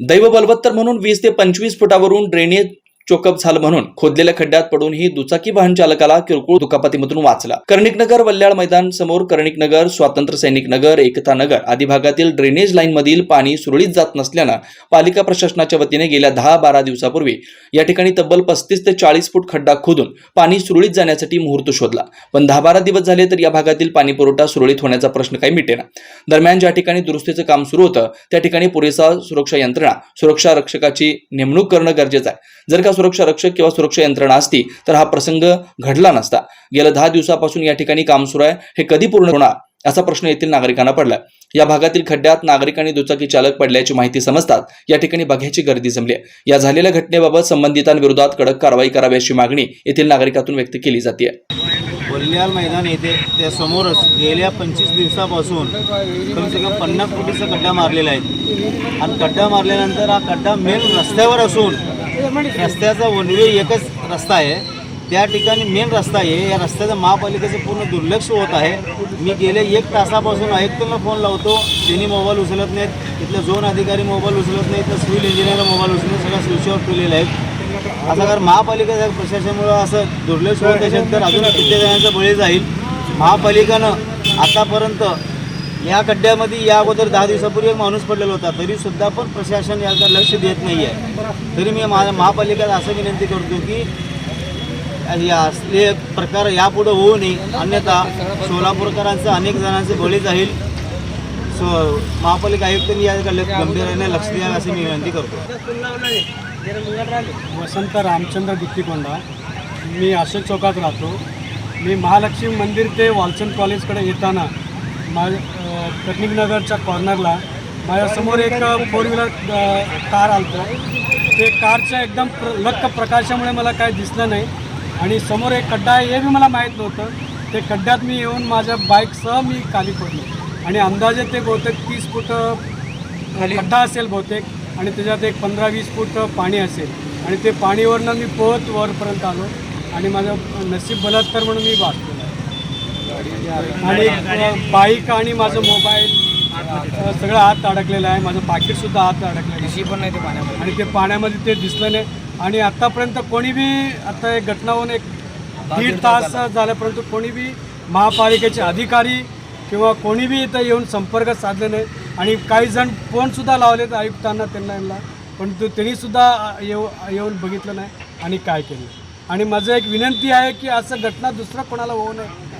दैव बलवत्तर म्हणून वीस ते पंचवीस फुटावरून ड्रेनेज चोकअप झालं म्हणून खोदलेल्या खड्ड्यात पडून ही दुचाकी वाहन चालकाला किरकोळ दुखापतीमधून वाचला. कर्णिक नगर वल्याळ मैदान समोर कर्णिक नगर स्वातंत्र्य सैनिक नगर एकता नगर आदी भागातील ड्रेनेज लाईन मधील पाणी सुरळीत जात नसल्यानं पालिका प्रशासनाच्या वतीने गेल्या दहा बारा दिवसापूर्वी या ठिकाणी तब्बल पस्तीस ते चाळीस फूट खड्डा खोदून पाणी सुरळीत जाण्यासाठी मुहूर्त शोधला. पण दहा बारा दिवस झाले तर या भागातील पाणी पुरवठा सुरळीत होण्याचा प्रश्न काही मिटेना. दरम्यान ज्या ठिकाणी दुरुस्तीचं काम सुरू होतं त्या ठिकाणी पुरेसा सुरक्षा यंत्रणा सुरक्षा रक्षकाची नेमणूक करणं गरजेचं आहे. जर का सुरक्षा रक्षक किंवा सुरक्षा यंत्रणा असती तर हा प्रसंग घडला नसता. गेल्या दहा दिवसापासून या ठिकाणी काम सुरू आहे हे कधी पूर्ण होणार? असा प्रश्न येथील नागरिकांना पडला. या भागातील खड्ड्यात नागरिक आणि दुचाकी चालक पडल्याची माहिती समजतात या ठिकाणी बघ्याची गर्दी जमली आहे. या झालेल्या घटनेबाबत संबंधितांविरोधात कडक कारवाई करावी अशी मागणी येथील नागरिकातून व्यक्त केली जाते. वल्याल मैदान येथे त्या समोरच गेल्या पंचवीस दिवसापासून कमसे कम पन्नास फुटीचा खड्डा मारलेला आहे. आणि खड्डा मारल्यानंतर हा खड्डा मेन रस्त्यावर असून रस्त्याचा वन वे एकच रस्ता आहे. त्या ठिकाणी मेन रस्ता आहे. या रस्त्याचं महापालिकेचं पूर्ण दुर्लक्ष होत आहे. मी गेले एक तासापासून आयुक्तांना फोन लावतो. त्यांनी मोबाईल उचलत नाहीत. इथले झोन अधिकारी मोबाईल उचलत नाहीत. तर सिव्हिल इंजिनियर मोबाईल उचलून सगळं स्विच ऑफ केलेलं आहे. असं जर महापालिकेच्या प्रशासनामुळं असं दुर्लक्ष होत असेल तर अजून किती जणांचा बळी जाईल. महापालिकेनं आतापर्यंत या खड्ड्यामध्ये या अगोदर दहा दिवसापूर्वी एक माणूस पडलेला होता तरी सुद्धा पण प्रशासन याकडे लक्ष देत नाही आहे तरी मी मा महापालिकेला असं विनंती करतो की या असले प्रकार यापुढे होऊ नये. अन्यथा सोलापूरकरांचं अनेक जणांचे बळी जाईल. सो महापालिका आयुक्तांनी याकडे गंभीराने लक्ष द्यावे अशी मी विनंती करतो. वसंत रामचंद्र गुत्तीकोंडा. मी अशोक चौकात राहतो. मी महालक्ष्मी मंदिर ते वालचंद कॉलेजकडे येताना मा कर्णिक नगरच्या कॉर्नरला माझ्यासमोर एक फोर व्हीलर कार आलतं. ते कारच्या एकदम प्र लक्क प्रकाशामुळे मला काय दिसलं नाही. आणि समोर एक खड्डा आहे हे बी मला माहीत नव्हतं. ते खड्ड्यात मी येऊन माझ्या बाईकसह मी खाली पडलो. आणि अंदाजे ते बहुतेक तीस फूट खड्डा असेल बहुतेक. आणि त्याच्यात एक पंधरा वीस फूट पाणी असेल. आणि ते पाणीवरनं मी पोहत वरपर्यंत आलो. आणि माझं नशीब बलात्कार म्हणून मी वाचतो आणि बाईक आणि माझं मोबाईल सगळं हात अडकलेलं आहे. माझं पाकिटसुद्धा हात अडकलेलं आहे. पण नाही ते पाण्यामध्ये. आणि ते पाण्यामध्ये ते दिसलं नाही. आणि आत्तापर्यंत कोणी बी आता एक घटना होऊन एक दीड तास झाला परंतु कोणी बी महापालिकेचे अधिकारी किंवा कोणी बी इथं येऊन संपर्क साधले नाही. आणि काही जण फोनसुद्धा लावलेत आयुक्तांना त्यांना यांना. पण तो त्यांनीसुद्धा येऊ येऊन बघितलं नाही. आणि काय केलं? आणि माझं एक विनंती आहे की असं घटना दुसरं कोणाला होऊ नये.